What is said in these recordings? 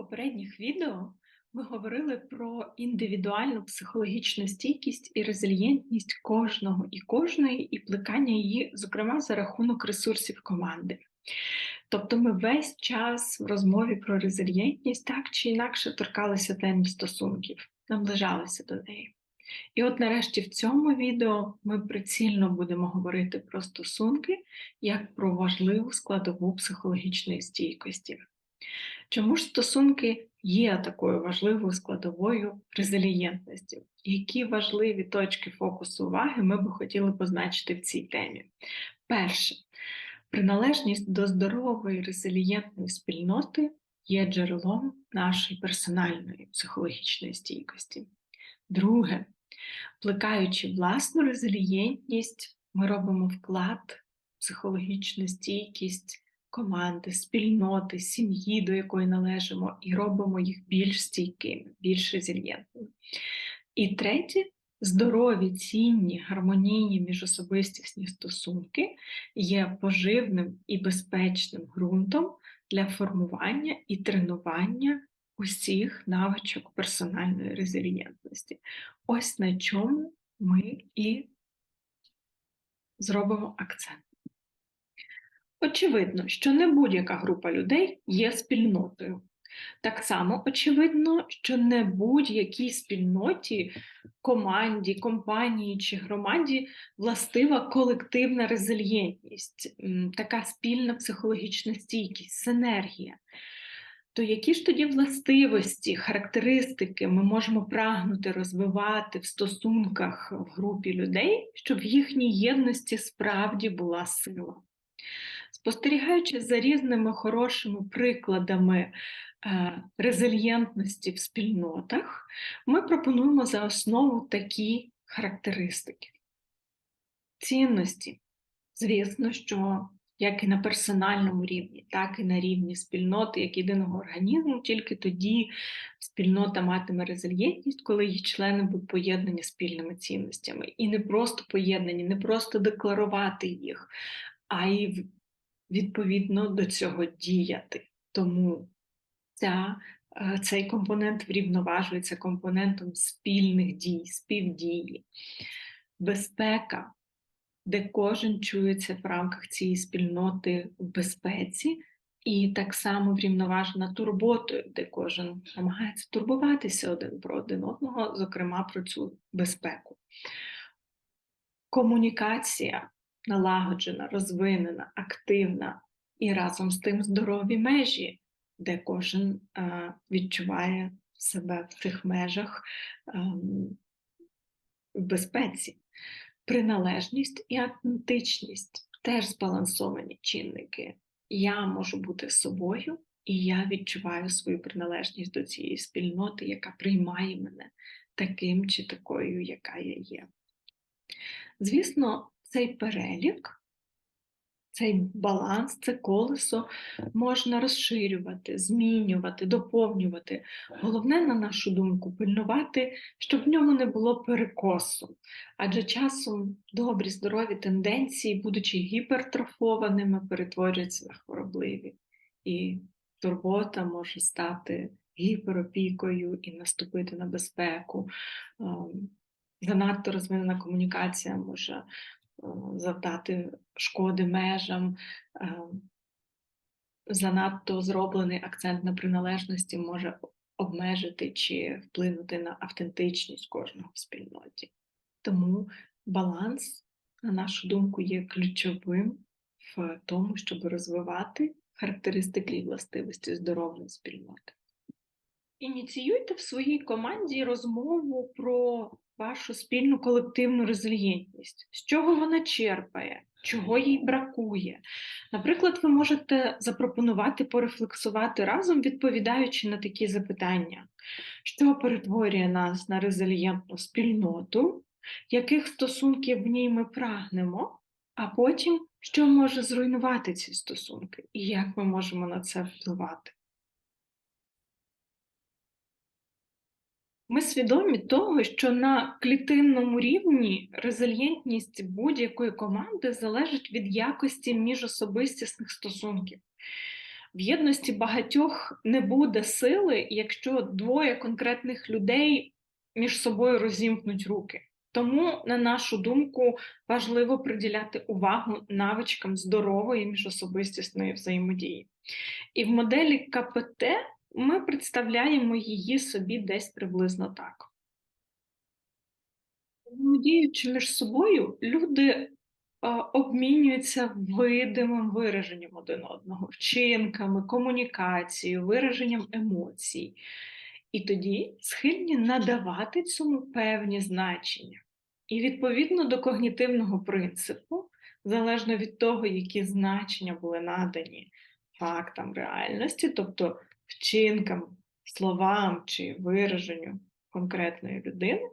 попередніх відео ми говорили про індивідуальну психологічну стійкість і резильєнтність кожного і кожної, і плекання її, зокрема, за рахунок ресурсів команди. Тобто ми весь час в розмові про резильєнтність так чи інакше торкалися теми стосунків, наближалися до неї. І от нарешті в цьому відео ми прицільно будемо говорити про стосунки як про важливу складову психологічної стійкості. Чому ж стосунки є такою важливою складовою резилієнтності? Які важливі точки фокусу уваги ми би хотіли позначити в цій темі? Перше, приналежність до здорової резилієнтної спільноти є джерелом нашої персональної психологічної стійкості. Друге, плекаючи власну резилієнтність, ми робимо вклад, психологічну стійкість команди, спільноти, сім'ї, до якої належимо, і робимо їх більш стійкими, більш резильєнтними. І третє, здорові, цінні, гармонійні міжособистісні стосунки є поживним і безпечним ґрунтом для формування і тренування усіх навичок персональної резильєнтності. Ось на чому ми і зробимо акцент. Очевидно, що не будь-яка група людей є спільнотою. Так само очевидно, що не будь-якій спільноті, команді, компанії чи громаді властива колективна резильєнтність, така спільна психологічна стійкість, синергія. То які ж тоді властивості, характеристики ми можемо прагнути розвивати в стосунках в групі людей, щоб в їхній єдності справді була сила? Спостерігаючи за різними хорошими прикладами е, резильєнтності в спільнотах, ми пропонуємо за основу такі характеристики. Цінності. Звісно, що як і на персональному рівні, так і на рівні спільноти, як єдиного організму, тільки тоді спільнота матиме резильєнтність, коли її члени будуть поєднані спільними цінностями. І не просто поєднані, не просто декларувати їх, а й відповідно до цього діяти. Тому ця, е, цей компонент врівноважується компонентом спільних дій, співдії, безпека, де кожен чується в рамках цієї спільноти в безпеці. І так само врівноважена турботою, де кожен намагається турбуватися один про один одного, зокрема про цю безпеку. Комунікація налагоджена, розвинена, активна і разом з тим здорові межі, де кожен а, відчуває себе в цих межах а, в безпеці. Приналежність і автентичність теж збалансовані чинники. Я можу бути собою, і я відчуваю свою приналежність до цієї спільноти, яка приймає мене таким чи такою, яка я є. Звісно, цей перелік, цей баланс, це колесо можна розширювати, змінювати, доповнювати. Головне, на нашу думку, пильнувати, щоб в ньому не було перекосу. Адже часом добрі, здорові тенденції, будучи гіпертрофованими, перетворюються на хворобливі. І турбота може стати гіперопікою і наступити на безпеку. Ем, занадто розвинена комунікація може завдати шкоди межам, е, занадто зроблений акцент на приналежності може обмежити чи вплинути на автентичність кожного в спільноті. Тому баланс, на нашу думку, є ключовим в тому, щоб розвивати характеристики і властивості здорової спільноти. Ініціюйте в своїй команді розмову про вашу спільну колективну резильєнтність, з чого вона черпає, чого їй бракує. Наприклад, ви можете запропонувати порефлексувати разом, відповідаючи на такі запитання, що перетворює нас на резильєнтну спільноту, яких стосунків в ній ми прагнемо, а потім, що може зруйнувати ці стосунки, і як ми можемо на це впливати. Ми свідомі того, що на клітинному рівні резильєнтність будь-якої команди залежить від якості міжособистісних стосунків. В єдності багатьох не буде сили, якщо двоє конкретних людей між собою розімкнуть руки. Тому, на нашу думку, важливо приділяти увагу навичкам здорової міжособистісної взаємодії. І в моделі КПТ ми представляємо її собі десь приблизно так. Взаємодіючи між собою, люди обмінюються видимим вираженням один одного, вчинками, комунікацією, вираженням емоцій. І тоді схильні надавати цьому певні значення. І відповідно до когнітивного принципу, залежно від того, які значення були надані фактам реальності, тобто вчинкам, словам чи вираженню конкретної людини,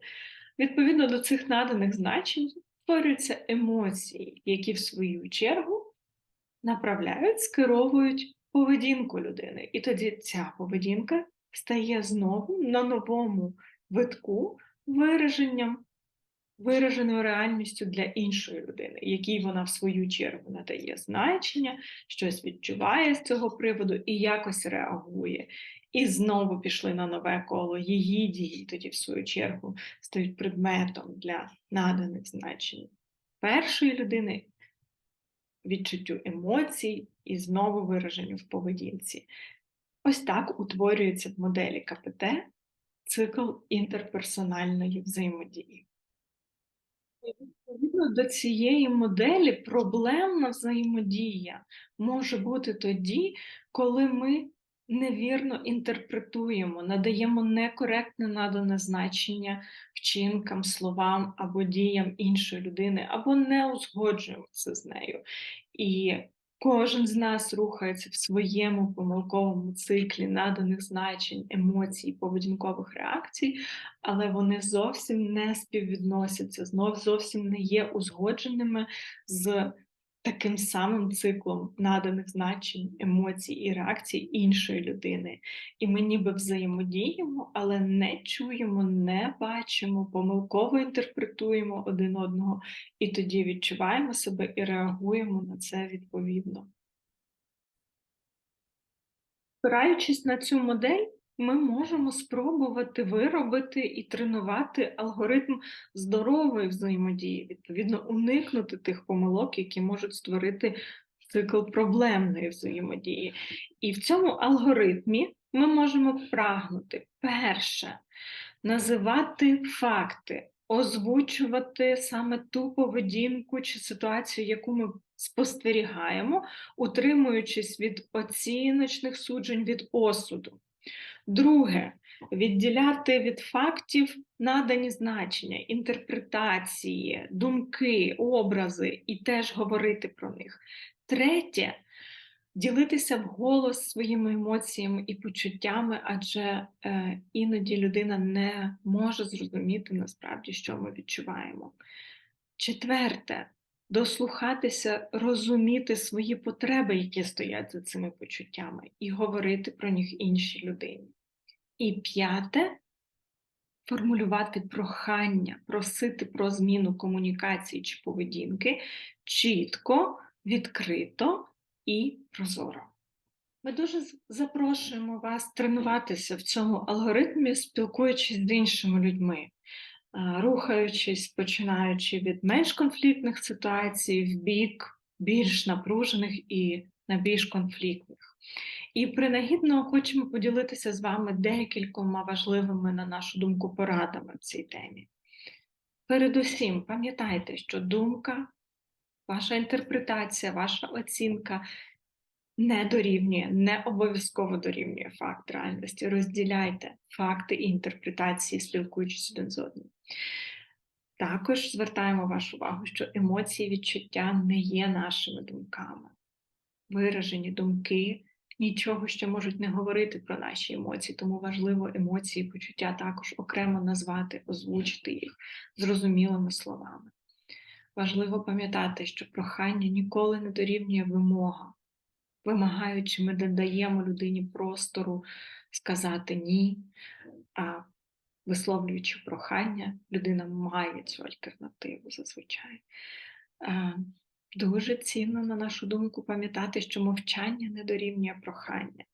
відповідно до цих наданих значень створюються емоції, які в свою чергу направляють, скеровують поведінку людини. І тоді ця поведінка стає знову на новому витку вираженням, вираженою реальністю для іншої людини, якій вона в свою чергу надає значення, щось відчуває з цього приводу і якось реагує. І знову пішли на нове коло її дії, тоді, в свою чергу, стають предметом для наданих значень першої людини, відчуттю емоцій і знову вираженню в поведінці. Ось так утворюється в моделі КПТ цикл інтерперсональної взаємодії. Відповідно до цієї моделі проблемна взаємодія може бути тоді, коли ми невірно інтерпретуємо, надаємо некоректне надане значення вчинкам, словам або діям іншої людини, або не узгоджуємося з нею. І Кожен з нас рухається в своєму помилковому циклі наданих значень, емоцій, поведінкових реакцій, але вони зовсім не співвідносяться, знов зовсім не є узгодженими з таким самим циклом наданих значень, емоцій і реакцій іншої людини. І ми ніби взаємодіємо, але не чуємо, не бачимо, помилково інтерпретуємо один одного, і тоді відчуваємо себе і реагуємо на це відповідно. Спираючись на цю модель, ми можемо спробувати виробити і тренувати алгоритм здорової взаємодії, відповідно, уникнути тих помилок, які можуть створити цикл проблемної взаємодії. І в цьому алгоритмі ми можемо прагнути перше називати факти, озвучувати саме ту поведінку чи ситуацію, яку ми спостерігаємо, утримуючись від оціночних суджень від осуду. Друге, відділяти від фактів надані значення, інтерпретації, думки, образи і теж говорити про них. Третє ділитися вголос своїми емоціями і почуттями, адже е, іноді людина не може зрозуміти насправді, що ми відчуваємо. Четверте дослухатися, розуміти свої потреби, які стоять за цими почуттями, і говорити про них іншій людині. І п'яте формулювати прохання, просити про зміну комунікації чи поведінки чітко, відкрито і прозоро. Ми дуже запрошуємо вас тренуватися в цьому алгоритмі, спілкуючись з іншими людьми, рухаючись, починаючи від менш конфліктних ситуацій в бік більш напружених і на більш конфліктних. І принагідно хочемо поділитися з вами декількома важливими, на нашу думку, порадами в цій темі. Передусім, пам'ятайте, що думка, ваша інтерпретація, ваша оцінка не дорівнює, не обов'язково дорівнює факт реальності. Розділяйте факти і інтерпретації, спілкуючись один з одним. Також звертаємо вашу увагу, що емоції відчуття не є нашими думками. Виражені думки нічого ще можуть не говорити про наші емоції, тому важливо емоції, почуття також окремо назвати, озвучити їх зрозумілими словами. Важливо пам'ятати, що прохання ніколи не дорівнює вимога. Вимагаючи, ми додаємо людині простору сказати ні, а висловлюючи прохання, людина має цю альтернативу зазвичай. Дуже цінно, на нашу думку, пам'ятати, що мовчання не дорівнює прохання.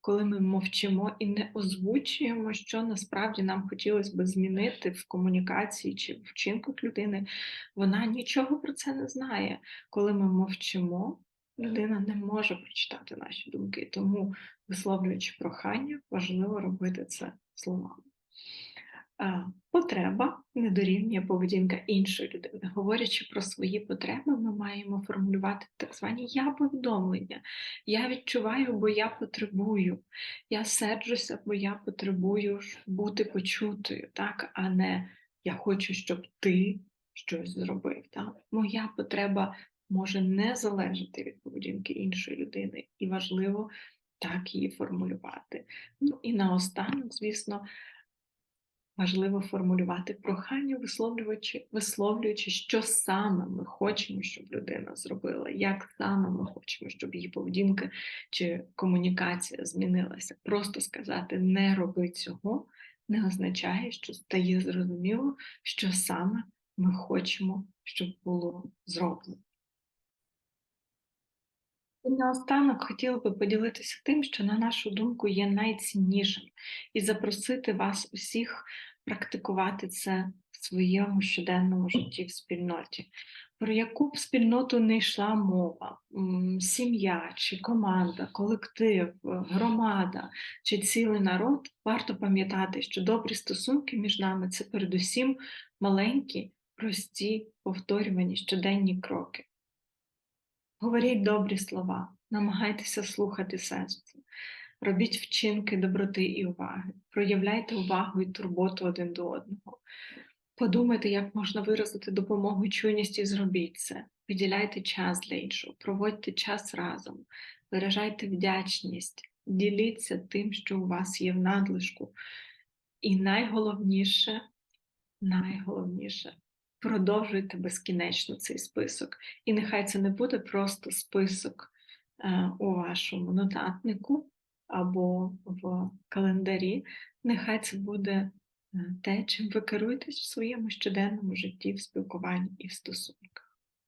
Коли ми мовчимо і не озвучуємо, що насправді нам хотілося би змінити в комунікації чи в вчинках людини, вона нічого про це не знає. Коли ми мовчимо, людина не може прочитати наші думки. Тому, висловлюючи прохання, важливо робити це словами. Потреба не дорівнює поведінка іншої людини. Говорячи про свої потреби, ми маємо формулювати так звані я-повідомлення. Я відчуваю, бо я потребую. Я серджуся, бо я потребую бути почутою, так? а не я хочу, щоб ти щось зробив. Так? Моя потреба може не залежати від поведінки іншої людини, і важливо так її формулювати. Ну і наостанок, звісно. Важливо формулювати прохання, висловлюючи, висловлюючи, що саме ми хочемо, щоб людина зробила, як саме ми хочемо, щоб її поведінка чи комунікація змінилася. Просто сказати не роби цього не означає, що стає зрозуміло, що саме ми хочемо, щоб було зроблено. І наостанок хотіла би поділитися тим, що, на нашу думку, є найціннішим, і запросити вас усіх практикувати це в своєму щоденному житті в спільноті. Про яку б спільноту не йшла мова, сім'я чи команда, колектив, громада чи цілий народ, варто пам'ятати, що добрі стосунки між нами це передусім маленькі, прості, повторювані щоденні кроки. Говоріть добрі слова, намагайтеся слухати серце, робіть вчинки доброти і уваги, проявляйте увагу і турботу один до одного. Подумайте, як можна виразити допомогу чуйність і зробіть це. Виділяйте час для іншого, проводьте час разом, виражайте вдячність, діліться тим, що у вас є в надлишку. І найголовніше, найголовніше продовжуйте безкінечно цей список. І нехай це не буде просто список е, у вашому нотатнику або в календарі. Нехай це буде е, те, чим ви керуєтесь в своєму щоденному житті, в спілкуванні і в стосунках.